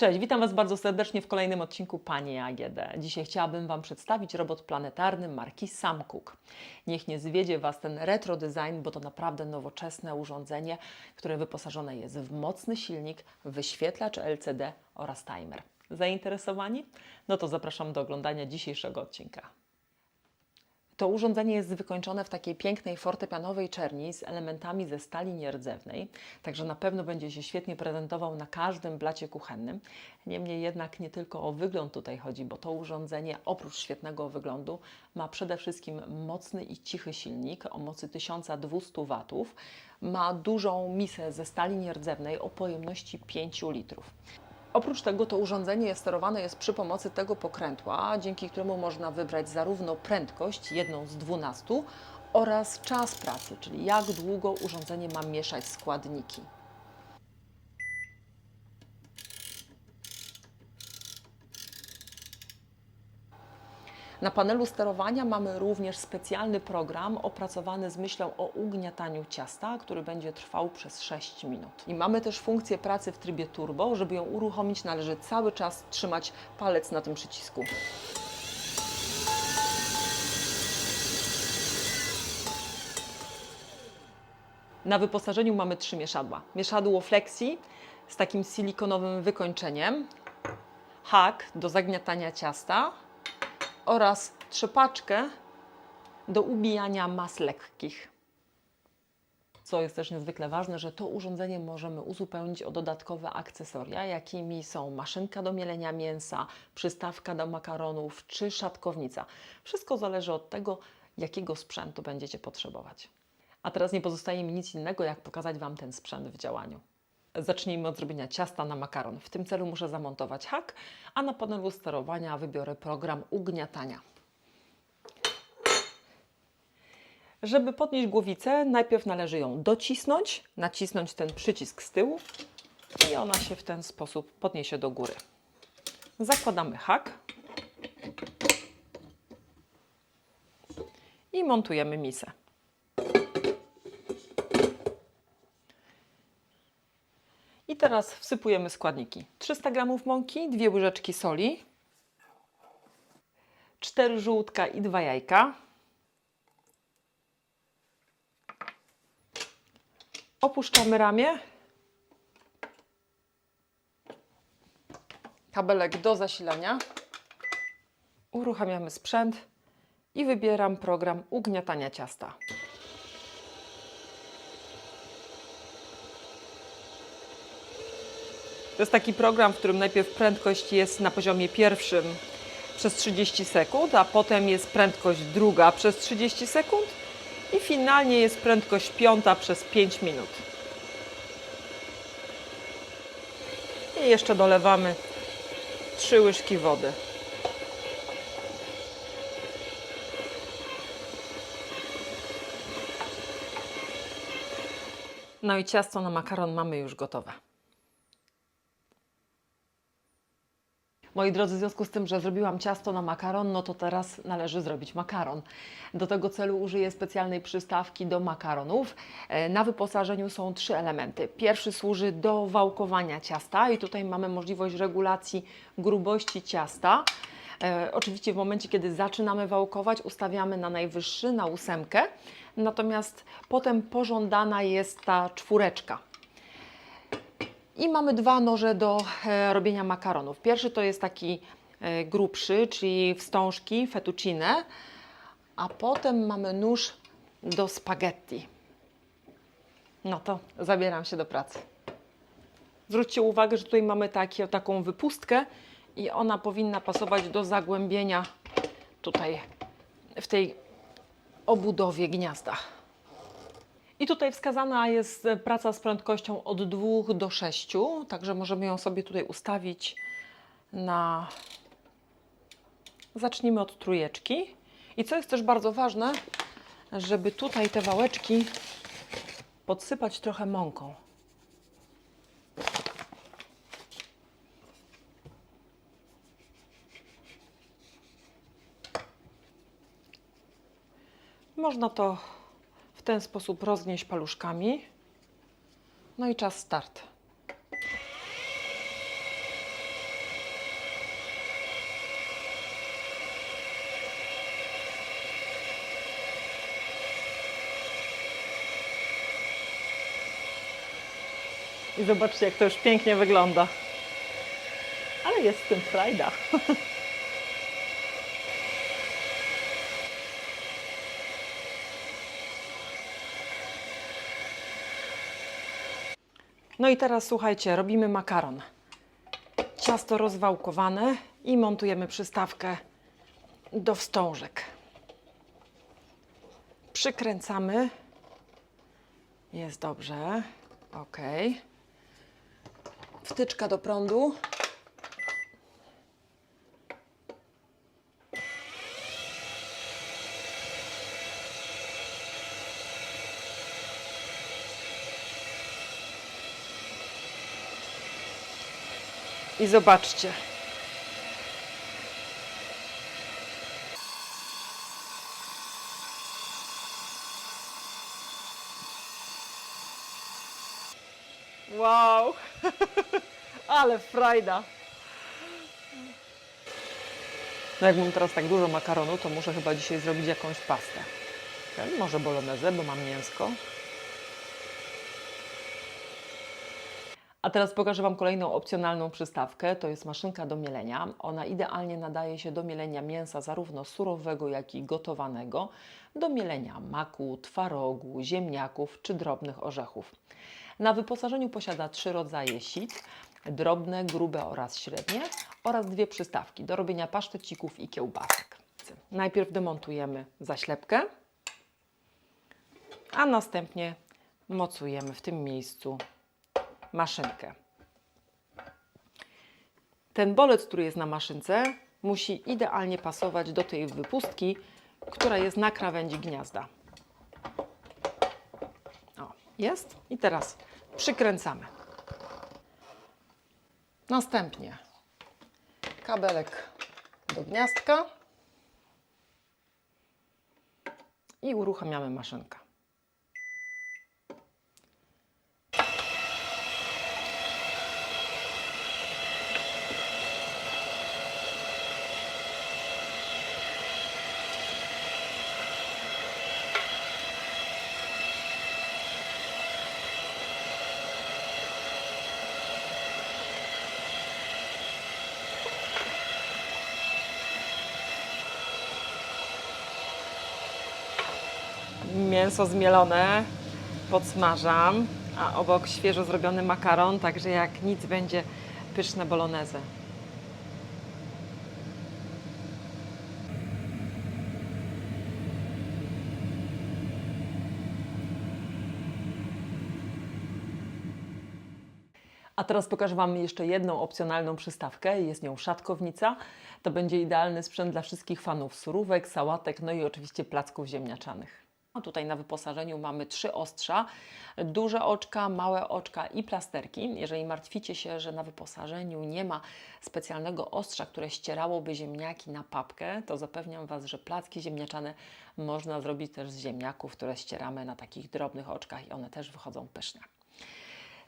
Cześć, witam Was bardzo serdecznie w kolejnym odcinku Pani AGD. Dzisiaj chciałabym Wam przedstawić robot planetarny marki Samcook. Niech nie zwiedzie Was ten retro design, bo to naprawdę nowoczesne urządzenie, które wyposażone jest w mocny silnik, wyświetlacz LCD oraz timer. Zainteresowani? No to zapraszam do oglądania dzisiejszego odcinka. To urządzenie jest wykończone w takiej pięknej fortepianowej czerni z elementami ze stali nierdzewnej, także na pewno będzie się świetnie prezentował na każdym blacie kuchennym. Niemniej jednak nie tylko o wygląd tutaj chodzi, bo to urządzenie oprócz świetnego wyglądu ma przede wszystkim mocny i cichy silnik o mocy 1200 W. Ma dużą misę ze stali nierdzewnej o pojemności 5 litrów. Oprócz tego to urządzenie sterowane jest przy pomocy tego pokrętła, dzięki któremu można wybrać zarówno prędkość, jedną z 12, oraz czas pracy, czyli jak długo urządzenie ma mieszać składniki. Na panelu sterowania mamy również specjalny program opracowany z myślą o ugniataniu ciasta, który będzie trwał przez 6 minut. I mamy też funkcję pracy w trybie turbo. Żeby ją uruchomić, należy cały czas trzymać palec na tym przycisku. Na wyposażeniu mamy trzy mieszadła. Mieszadło Flexi z takim silikonowym wykończeniem, hak do zagniatania ciasta oraz trzepaczkę do ubijania mas lekkich. Co jest też niezwykle ważne, że to urządzenie możemy uzupełnić o dodatkowe akcesoria, jakimi są maszynka do mielenia mięsa, przystawka do makaronów czy szatkownica. Wszystko zależy od tego, jakiego sprzętu będziecie potrzebować. A teraz nie pozostaje mi nic innego, jak pokazać Wam ten sprzęt w działaniu. Zacznijmy od zrobienia ciasta na makaron. W tym celu muszę zamontować hak, a na panelu sterowania wybiorę program ugniatania. Żeby podnieść głowicę, najpierw należy ją docisnąć, nacisnąć ten przycisk z tyłu i ona się w ten sposób podniesie do góry. Zakładamy hak i montujemy misę. I teraz wsypujemy składniki. 300 g mąki, 2 łyżeczki soli, 4 żółtka i 2 jajka. Opuszczamy ramię. Kabelek do zasilania. Uruchamiamy sprzęt i wybieram program ugniatania ciasta. To jest taki program, w którym najpierw prędkość jest na poziomie pierwszym przez 30 sekund, a potem jest prędkość druga przez 30 sekund i finalnie jest prędkość piąta przez 5 minut. I jeszcze dolewamy 3 łyżki wody. No i ciasto na makaron mamy już gotowe. Moi drodzy, w związku z tym, że zrobiłam ciasto na makaron, no to teraz należy zrobić makaron. Do tego celu użyję specjalnej przystawki do makaronów. E, Na wyposażeniu są trzy elementy. Pierwszy służy do wałkowania ciasta i tutaj mamy możliwość regulacji grubości ciasta. E, oczywiście w momencie, kiedy zaczynamy wałkować, ustawiamy na najwyższy, na ósemkę, natomiast potem pożądana jest ta czwóreczka. I mamy dwa noże do e, robienia makaronów. Pierwszy to jest taki e, grubszy, czyli wstążki, fettuccine, a potem mamy nóż do spaghetti. No to zabieram się do pracy. Zwróćcie uwagę, że tutaj mamy takie, taką wypustkę i ona powinna pasować do zagłębienia tutaj w tej obudowie gniazda. I tutaj wskazana jest praca z prędkością od 2 do 6, także możemy ją sobie tutaj ustawić na. Zacznijmy od trójeczki. I co jest też bardzo ważne, żeby tutaj te wałeczki podsypać trochę mąką. Można to w ten sposób rozgnieś paluszkami. No i czas start. I zobaczcie, jak to już pięknie wygląda. Ale jest w tym frajda. No i teraz słuchajcie, robimy makaron. Ciasto rozwałkowane i montujemy przystawkę do wstążek. Przykręcamy. Jest dobrze. Ok. Wtyczka do prądu. I zobaczcie. Wow! Ale frajda! No jak mam teraz tak dużo makaronu, to muszę chyba dzisiaj zrobić jakąś pastę. Może bolonezę, bo mam mięsko. A teraz pokażę Wam kolejną opcjonalną przystawkę. To jest maszynka do mielenia. Ona idealnie nadaje się do mielenia mięsa zarówno surowego, jak i gotowanego, do mielenia maku, twarogu, ziemniaków czy drobnych orzechów. Na wyposażeniu posiada trzy rodzaje sit, drobne, grube oraz średnie oraz dwie przystawki do robienia pasztecików i kiełbasek. Najpierw demontujemy zaślepkę, a następnie mocujemy w tym miejscu maszynkę. Ten bolec, który jest na maszynce, musi idealnie pasować do tej wypustki, która jest na krawędzi gniazda. O, jest. I teraz przykręcamy. Następnie kabelek do gniazdka i uruchamiamy maszynkę. Mięso zmielone podsmażam, a obok świeżo zrobiony makaron, także jak nic będzie pyszne bolognese. A teraz pokażę Wam jeszcze jedną opcjonalną przystawkę. Jest nią szatkownica. To będzie idealny sprzęt dla wszystkich fanów surówek, sałatek, no i oczywiście placków ziemniaczanych. A tutaj na wyposażeniu mamy trzy ostrza, duże oczka, małe oczka i plasterki. Jeżeli martwicie się, że na wyposażeniu nie ma specjalnego ostrza, które ścierałoby ziemniaki na papkę, to zapewniam Was, że placki ziemniaczane można zrobić też z ziemniaków, które ścieramy na takich drobnych oczkach i one też wychodzą pyszne.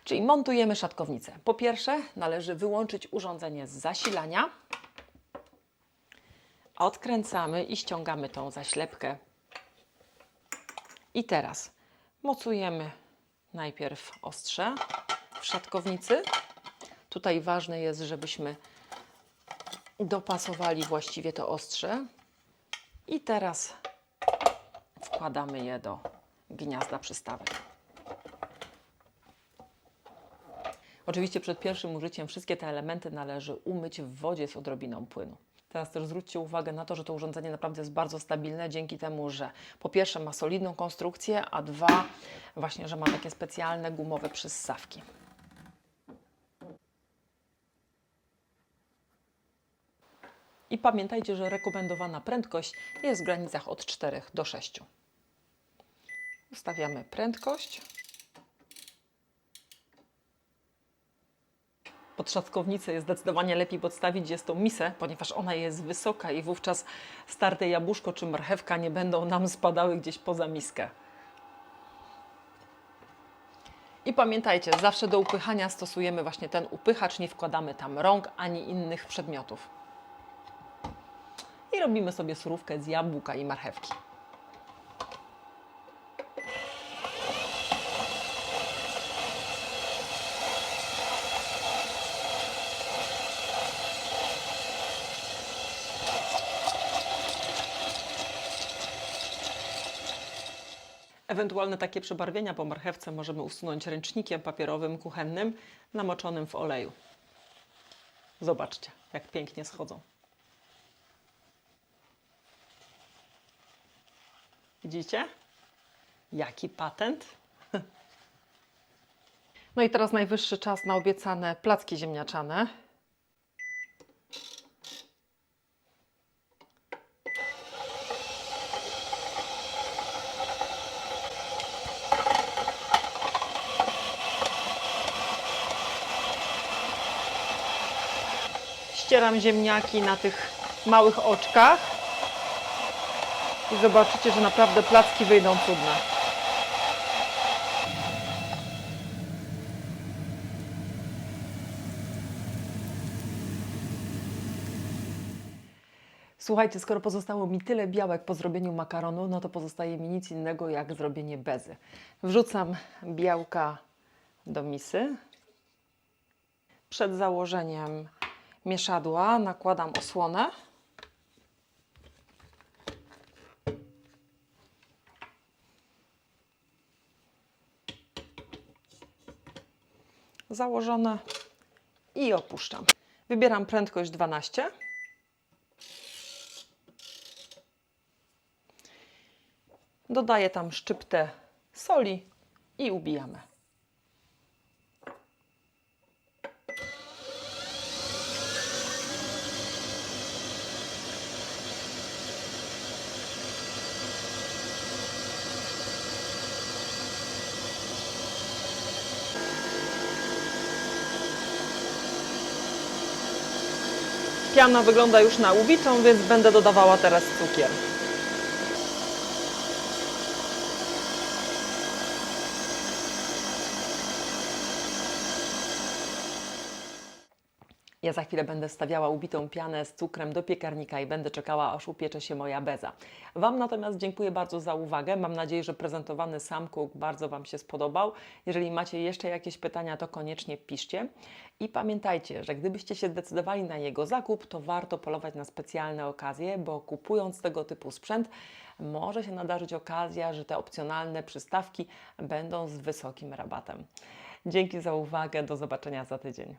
Czyli montujemy szatkownicę. Po pierwsze należy wyłączyć urządzenie z zasilania. Odkręcamy i ściągamy tą zaślepkę. I teraz mocujemy najpierw ostrze w szatkownicy. Tutaj ważne jest, żebyśmy dopasowali właściwie to ostrze. I teraz wkładamy je do gniazda przystawek. Oczywiście przed pierwszym użyciem wszystkie te elementy należy umyć w wodzie z odrobiną płynu. Teraz też zwróćcie uwagę na to, że to urządzenie naprawdę jest bardzo stabilne dzięki temu, że po pierwsze ma solidną konstrukcję, a dwa właśnie, że ma takie specjalne gumowe przyssawki. I pamiętajcie, że rekomendowana prędkość jest w granicach od 4 do 6. Ustawiamy prędkość. Pod szatkownicę jest zdecydowanie lepiej podstawić jest tą misę, ponieważ ona jest wysoka i wówczas starte jabłuszko czy marchewka nie będą nam spadały gdzieś poza miskę. I pamiętajcie, zawsze do upychania stosujemy właśnie ten upychacz, nie wkładamy tam rąk ani innych przedmiotów. I robimy sobie surówkę z jabłka i marchewki. Ewentualne takie przebarwienia po marchewce możemy usunąć ręcznikiem papierowym, kuchennym, namoczonym w oleju. Zobaczcie, jak pięknie schodzą. Widzicie? Jaki patent? No i teraz najwyższy czas na obiecane placki ziemniaczane. Ścieram ziemniaki na tych małych oczkach i zobaczycie, że naprawdę placki wyjdą cudne. Słuchajcie, skoro pozostało mi tyle białek po zrobieniu makaronu, no to pozostaje mi nic innego jak zrobienie bezy. Wrzucam białka do misy. Przed założeniem mieszadła nakładam osłonę. Założone i opuszczam. Wybieram prędkość 12. Dodaję tam szczyptę soli i ubijamy. Piana wygląda już na ubitą, więc będę dodawała teraz cukier. Za chwilę będę stawiała ubitą pianę z cukrem do piekarnika i będę czekała, aż upiecze się moja beza. Wam natomiast dziękuję bardzo za uwagę. Mam nadzieję, że prezentowany sam cook bardzo Wam się spodobał. Jeżeli macie jeszcze jakieś pytania, to koniecznie piszcie. I pamiętajcie, że gdybyście się zdecydowali na jego zakup, to warto polować na specjalne okazje, bo kupując tego typu sprzęt, może się nadarzyć okazja, że te opcjonalne przystawki będą z wysokim rabatem. Dzięki za uwagę, do zobaczenia za tydzień.